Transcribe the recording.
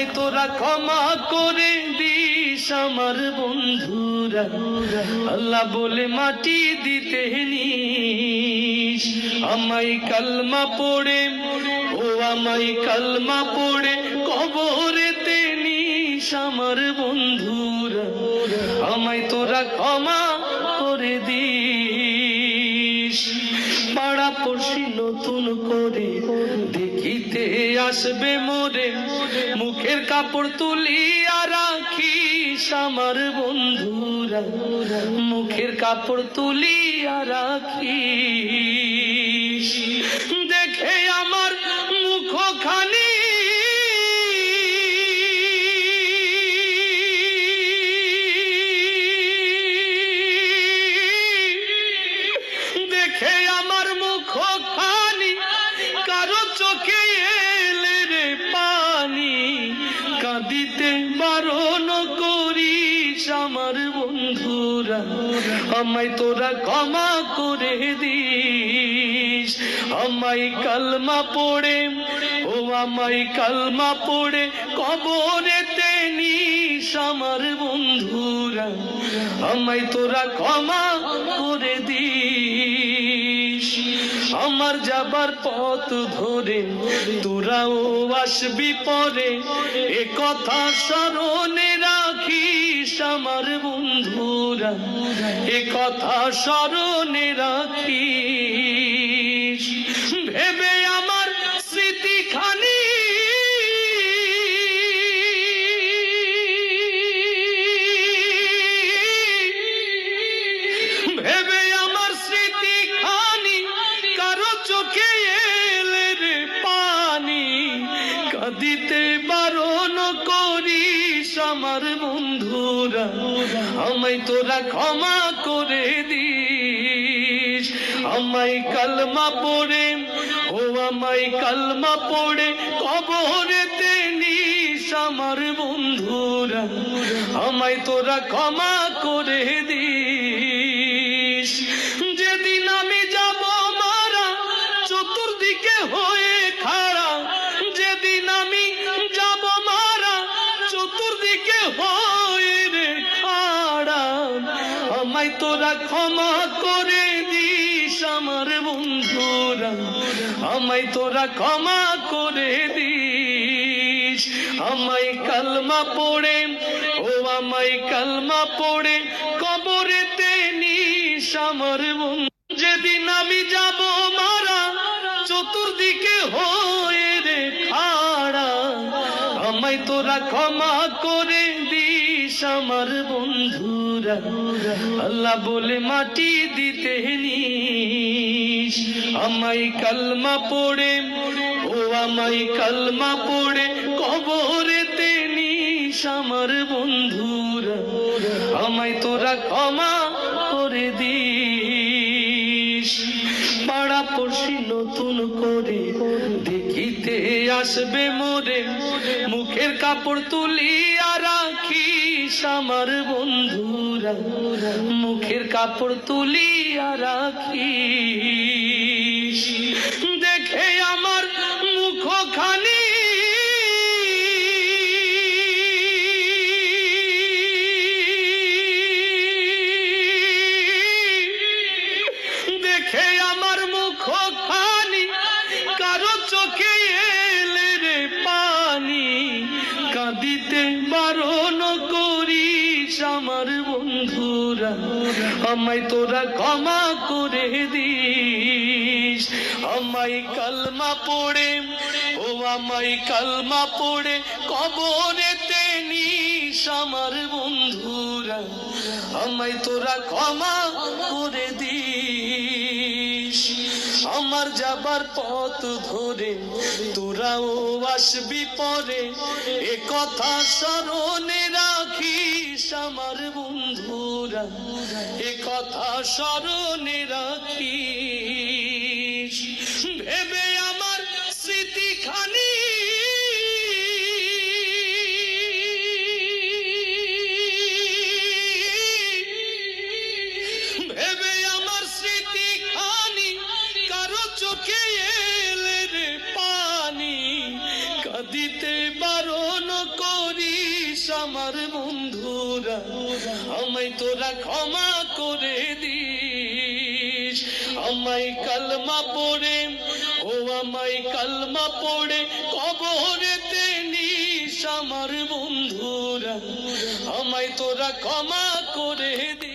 আমায় তোরা ক্ষমা করে দিস আমার বন্ধুরা। আল্লাহ বলে মাটি দিতে নিস। আমায় কালমা পড়ে, ও আমায় কালমা পড়ে, কবরেতে নিস আমার বন্ধুরা। আমায় তোরা ক্ষমা করে দিস। পাড়া পড়শি নতুন করে দেখিতে আসবে মোরে। মুখের কাপড় তুলিয়া রাখিস আমার বন্ধুরা। মুখের কাপড় তুলিয়া রাখিস আমায় তোরা ক্ষমা করে দিস। আমায় কালমা পড়ে, ও আমায় কালমা পড়ে কবরে নিস আমার বন্ধুরা। আমায় তোরা ক্ষমা করে দিস। আমার যাবার পথ ধরে তোরাও আসবি পরে, এ কথা স্মরণে রাখিস আমার বন্ধুরা। এ কথা স্মরণে রাখিস। ভেবে আমার বন্ধুরা, আমায় তোরা ক্ষমা করে দিস। আমায় কালমা পড়ে, ও আমায় কালমা পড়ে, কবরেতে নিস আমার বন্ধুরা। আমায় তোরা ক্ষমা করে দিস। তোরা ক্ষমা করে দিস আমার বন্ধুরা। আমায় তোরা ক্ষমা করে দিস। আমায় কালমা পড়ে, ও আমায় কালমা পড়ে, কবরেতে নিস আমার বন্ধু। যেদিন আমি যাব মারা, চতুর্দিকে হয়ে রে খাড়া। আমায় তোরা ক্ষমা করে দিস। আমার বন্ধুরা, আল্লাহ বলে মাটি দিতে নিস। আমায় কালমা পড়ে, ও আমায় কালমা পড়ে, কবরেতে নিস আমার বন্ধুরা। আমায় তোরা ক্ষমা করে দিস। পাড়া পড়শি নতুন করে, দেখিতে আসবে মোরে। মুখের কাপড় তুলিয়া রাখিস। আমার বন্ধুরা মুখের কাপড় তুলিয়া রাখি দেখে কাঁদিতে বারণ করিস আমার বন্ধুরা। আমায় তোরা ক্ষমা করে দিস। আমায় কালমা পড়ে, ও আমায় কালমা পড়ে, কবরেতে নিস আমার বন্ধুরা। আমায় তোরা ক্ষমা করে দিস। আমার যাবার পথ ধরে তোরাও আসবি পরে। এ কথা স্মরণে রাখিস আমার বন্ধুরা। এ কথা স্মরণে রাখিস আমার বন্ধুরা, আমায় তোরা ক্ষমা করে দিস। আমায় কালমা পড়ে, ও আমায় কালমা পড়ে, কবরেতে নিস। আমার বন্ধুরা, আমায় তোরা ক্ষমা করে দিস।